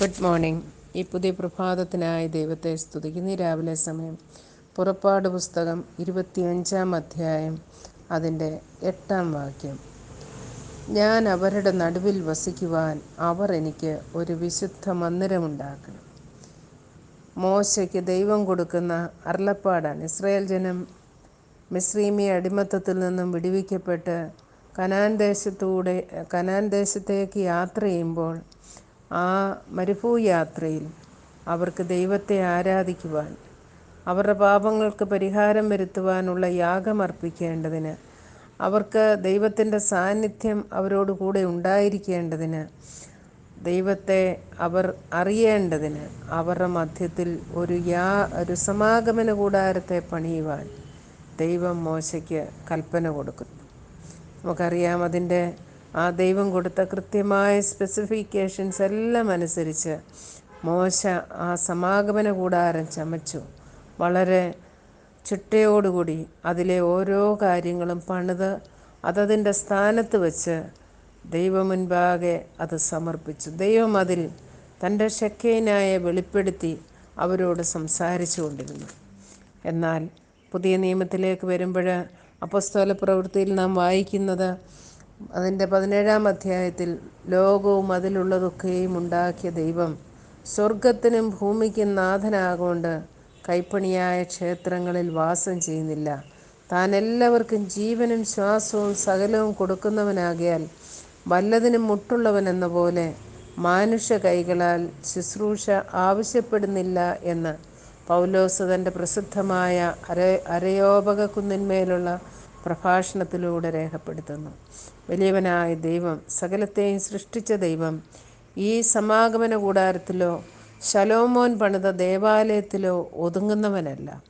Good morning ഈ പുതിയ പ്രഭാതത്തിനായി ദൈവത്തെ സ്തുതിക്കുന്ന. രാവിലെ സമയം പുറപ്പാട് പുസ്തകം ഇരുപത്തിയഞ്ചാം അധ്യായം അതിന്റെ എട്ടാം വാക്യം. ഞാൻ അവരുടെ നടുവിൽ വസിക്കുവാൻ അവർ എനിക്ക് ഒരു വിശുദ്ധ മന്ദിരമുണ്ടാക്കണം മോശയ്ക്ക് ദൈവം കൊടുക്കുന്ന അരുളപ്പാടാണ്. ഇസ്രയേൽ ജനം മിസ്രീമി അടിമത്തത്തിൽ നിന്നും വിടുവിക്കപ്പെട്ട് കനാൻ ദേശത്തൂടെ കനാൻ ദേശത്തേക്ക് യാത്ര ചെയ്യുമ്പോൾ ആ മരുഭൂ യാത്രയിൽ അവർക്ക് ദൈവത്തെ ആരാധിക്കുവാൻ അവരുടെ പാപങ്ങൾക്ക് പരിഹാരം വരുത്തുവാനുള്ള യാഗം അർപ്പിക്കേണ്ടതിന് അവർക്ക് ദൈവത്തിന്റെ സാന്നിധ്യം അവരോട് കൂടെ ഉണ്ടായിരിക്കേണ്ടതിന് ദൈവത്തെ അവർ അറിയേണ്ടതിന് അവരുടെ മധ്യത്തിൽ ഒരു യാ ഒരു സമാഗമന കൂടാരത്തെ പണിയുവാൻ ദൈവം മോശയ്ക്ക് കൽപ്പന കൊടുക്കുന്നു. നമുക്കറിയാം അതിന്റെ ആ ദൈവം കൊടുത്ത കൃത്യമായ സ്പെസിഫിക്കേഷൻസ് എല്ലാം അനുസരിച്ച് മോശ ആ സമാഗമന കൂടാരം ചമച്ചു. വളരെ ചിട്ടയോടുകൂടി അതിലെ ഓരോ കാര്യങ്ങളും പണിത് അതതിന്റെ സ്ഥാനത്ത് വച്ച് ദൈവം മുൻപാകെ അത് സമർപ്പിച്ചു. ദൈവം അതിൽ തന്റെ ഷെക്കൈനായ വെളിപ്പെടുത്തി അവരോട് സംസാരിച്ചു കൊണ്ടിരുന്നു. എന്നാൽ പുതിയ നിയമത്തിലേക്ക് വരുമ്പോൾ അപ്പസ്തോല പ്രവൃത്തിയിൽ നാം വായിക്കുന്നത് അതിന്റെ പതിനേഴാം അധ്യായത്തിൽ ലോകവും അതിലുള്ളതൊക്കെയും ഉണ്ടാക്കിയ ദൈവം സ്വർഗത്തിനും ഭൂമിക്കും നാഥനാകൊണ്ട് കൈപ്പണിയായ ക്ഷേത്രങ്ങളിൽ വാസം ചെയ്യുന്നില്ല. താൻ എല്ലാവർക്കും ജീവനും ശ്വാസവും സകലവും കൊടുക്കുന്നവനാകിയാൽ വല്ലതിനും മുട്ടുള്ളവൻ എന്ന പോലെ മാനുഷ്യ കൈകളാൽ ശുശ്രൂഷ ആവശ്യപ്പെടുന്നില്ല എന്ന് പൗലോസ് തന്റെ പ്രസിദ്ധമായ അര അരയോപക കുന്നിന്മേലുള്ള പ്രഭാഷണത്തിലൂടെ രേഖപ്പെടുത്തുന്നു. വലിയവനായ ദൈവം സകലത്തെയും സൃഷ്ടിച്ച ദൈവം ഈ സമാഗമന കൂടാരത്തിലോ ശലോമോൻ പണിത ദേവാലയത്തിലോ ഒതുങ്ങുന്നവനല്ല.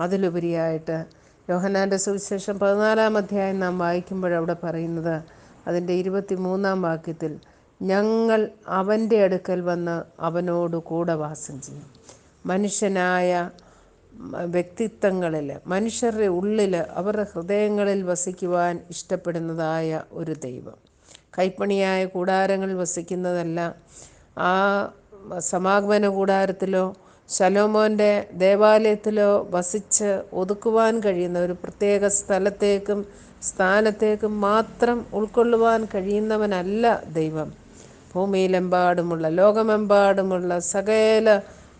അതിലുപരിയായിട്ട് യോഹനാന്റെ സുവിശേഷം പതിനാലാം അധ്യായം നാം വായിക്കുമ്പോൾ അവിടെ പറയുന്നത് അതിന്റെ ഇരുപത്തി മൂന്നാം വാക്യത്തിൽ ഞങ്ങൾ അവന്റെ അടുക്കൽ വന്ന് അവനോട് കൂടെ വാസം ചെയ്യും. മനുഷ്യനായ വ്യക്തിത്വങ്ങളിൽ മനുഷ്യരുടെ ഉള്ളിൽ അവരുടെ ഹൃദയങ്ങളിൽ വസിക്കുവാൻ ഇഷ്ടപ്പെടുന്നതായ ഒരു ദൈവം. കൈപ്പണിയായ കൂടാരങ്ങൾ വസിക്കുന്നതല്ല ആ സമാഗമന കൂടാരത്തിലോ ശലോമോന്റെ ദേവാലയത്തിലോ വസിച്ച് ഒതുക്കുവാൻ കഴിയുന്ന ഒരു പ്രത്യേക സ്ഥലത്തേക്കും സ്ഥാനത്തേക്കും മാത്രം ഉൾക്കൊള്ളുവാൻ കഴിയുന്നവനല്ല ദൈവം. ഭൂമിയിലെമ്പാടുമുള്ള ലോകമെമ്പാടുമുള്ള സകല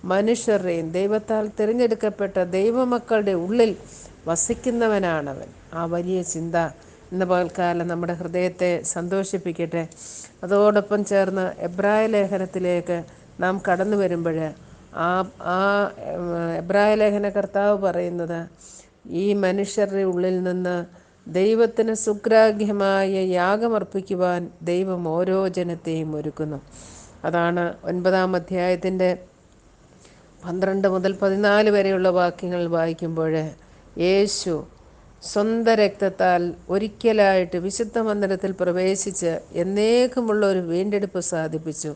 മനുഷ്യരുടെയും ദൈവത്താൽ തിരഞ്ഞെടുക്കപ്പെട്ട ദൈവമക്കളുടെ ഉള്ളിൽ വസിക്കുന്നവനാണവൻ. ആ വലിയ ചിന്ത ഇന്ന് പകൽക്കാലം നമ്മുടെ ഹൃദയത്തെ സന്തോഷിപ്പിക്കട്ടെ. അതോടൊപ്പം ചേർന്ന് എബ്രായ ലേഖനത്തിലേക്ക് നാം കടന്നു വരുമ്പോൾ ആ ആ എബ്രായ ലേഖന കർത്താവ് പറയുന്നത് ഈ മനുഷ്യരുടെ ഉള്ളിൽ നിന്ന് ദൈവത്തിന് സുഗ്രാഹ്യമായ യാഗമർപ്പിക്കുവാൻ ദൈവം ഓരോ ജനത്തെയും ഒരുക്കുന്നു. അതാണ് ഒൻപതാം അധ്യായത്തിന്റെ പന്ത്രണ്ട് മുതൽ പതിനാല് വരെയുള്ള വാക്യങ്ങൾ വായിക്കുമ്പോൾ യേശു സ്വന്തം രക്തത്താൽ ഒരിക്കലായിട്ട് വിശുദ്ധ മന്ദിരത്തിൽ പ്രവേശിച്ച് എന്നേക്കുമുള്ള ഒരു വീണ്ടെടുപ്പ് സാധിപ്പിച്ചു.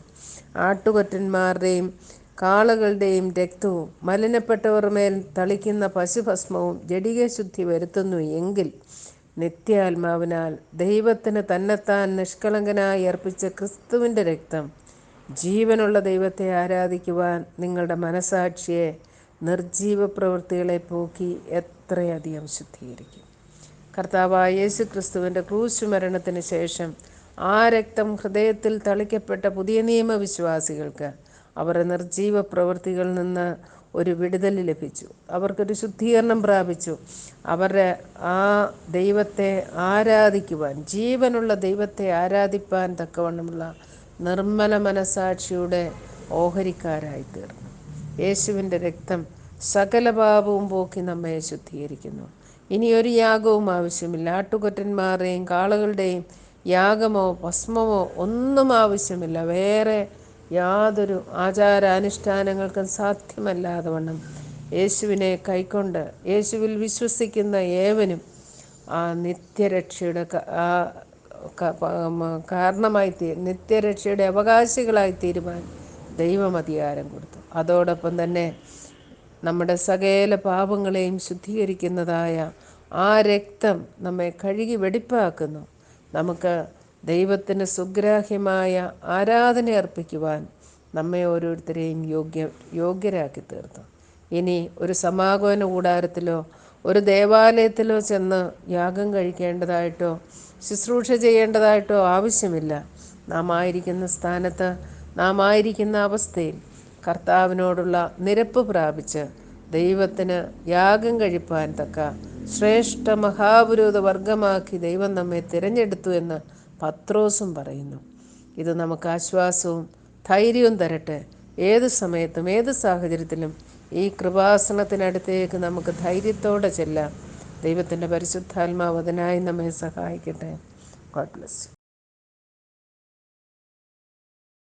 ആട്ടുകൊറ്റന്മാരുടെയും കാളകളുടെയും രക്തവും മലിനപ്പെട്ടവർ മേൽ തളിക്കുന്ന പശുഭസ്മവും ജടിക ശുദ്ധി വരുത്തുന്നു എങ്കിൽ നിത്യാത്മാവിനാൽ ദൈവത്തിന് തന്നെത്താൻ നിഷ്കളങ്കനായി അർപ്പിച്ച ക്രിസ്തുവിന്റെ രക്തം ജീവനുള്ള ദൈവത്തെ ആരാധിക്കുവാൻ നിങ്ങളുടെ മനസാക്ഷിയെ നിർജീവ പ്രവൃത്തികളെ പോക്കി എത്രയധികം ശുദ്ധീകരിക്കും. കർത്താവായ യേശു ക്രിസ്തുവിന്റെ ക്രൂശ് മരണത്തിന് ശേഷം ആ രക്തം ഹൃദയത്തിൽ തളിക്കപ്പെട്ട പുതിയ നിയമവിശ്വാസികൾക്ക് അവരുടെ നിർജീവ പ്രവൃത്തികളിൽ നിന്ന് ഒരു വിടുതൽ ലഭിച്ചു. അവർക്കൊരു ശുദ്ധീകരണം പ്രാപിച്ചു. അവരുടെ ആ ദൈവത്തെ ആരാധിക്കുവാൻ ജീവനുള്ള ദൈവത്തെ ആരാധിപ്പാൻ തക്കവണ്ണമുള്ള നിർമ്മല മനസാക്ഷിയുടെ ഓഹരിക്കാരായി തീർന്നു യേശുവിന്റെ രക്തം സകല പാപവും പോക്കി നമ്മെ ശുദ്ധീകരിക്കുന്നു. ഇനി ഒരു യാഗവും ആവശ്യമില്ല. ആട്ടുകൊറ്റന്മാരുടെയും കാളകളുടെയും യാഗമോ ഭസ്മമോ ഒന്നും ആവശ്യമില്ല. വേറെ യാതൊരു ആചാരാനുഷ്ഠാനങ്ങൾക്കും സാധ്യമല്ലാതെ വണ്ണം യേശുവിനെ കൈക്കൊണ്ട് യേശുവിൽ വിശ്വസിക്കുന്ന ഏവനും ആ നിത്യരക്ഷയുടെ ആ കാരണമായി നിത്യരക്ഷയുടെ അവകാശികളായി തീരുവാൻ ദൈവം അധികാരം കൊടുത്തു. അതോടൊപ്പം തന്നെ നമ്മുടെ സകല പാപങ്ങളെയും ശുദ്ധീകരിക്കുന്നതായ ആ രക്തം നമ്മെ കഴുകി വെടിപ്പാക്കുന്നു. നമുക്ക് ദൈവത്തിന് സുഗ്രാഹ്യമായ ആരാധന അർപ്പിക്കുവാൻ നമ്മെ ഓരോരുത്തരെയും യോഗ്യ യോഗ്യരാക്കി തീർത്തു. ഇനി ഒരു സമാഗമന കൂടാരത്തിലോ ഒരു ദേവാലയത്തിലോ ചെന്ന് യാഗം കഴിക്കേണ്ടതായിട്ടോ ശുശ്രൂഷ ചെയ്യേണ്ടതായിട്ടോ ആവശ്യമില്ല. നാം ആയിരിക്കുന്ന സ്ഥാനത്ത് നാം ആയിരിക്കുന്ന അവസ്ഥയിൽ കർത്താവിനോടുള്ള നിരപ്പ് പ്രാപിച്ച് ദൈവത്തിന് യാഗം കഴിപ്പാൻ തക്ക ശ്രേഷ്ഠ മഹാപുരോധ വർഗമാക്കി ദൈവം നമ്മെ തിരഞ്ഞെടുത്തു എന്ന് പത്രോസും പറയുന്നു. ഇത് നമുക്ക് ആശ്വാസവും ധൈര്യവും തരട്ടെ. ഏത് സമയത്തും ഏത് സാഹചര്യത്തിലും ഈ കൃപാസനത്തിനടുത്തേക്ക് നമുക്ക് ധൈര്യത്തോടെ ചെല്ലാം. ദൈവത്തിന്റെ പരിശുദ്ധാത്മാവ് അതിനായി നമ്മെ സഹായിക്കട്ടെ. God bless you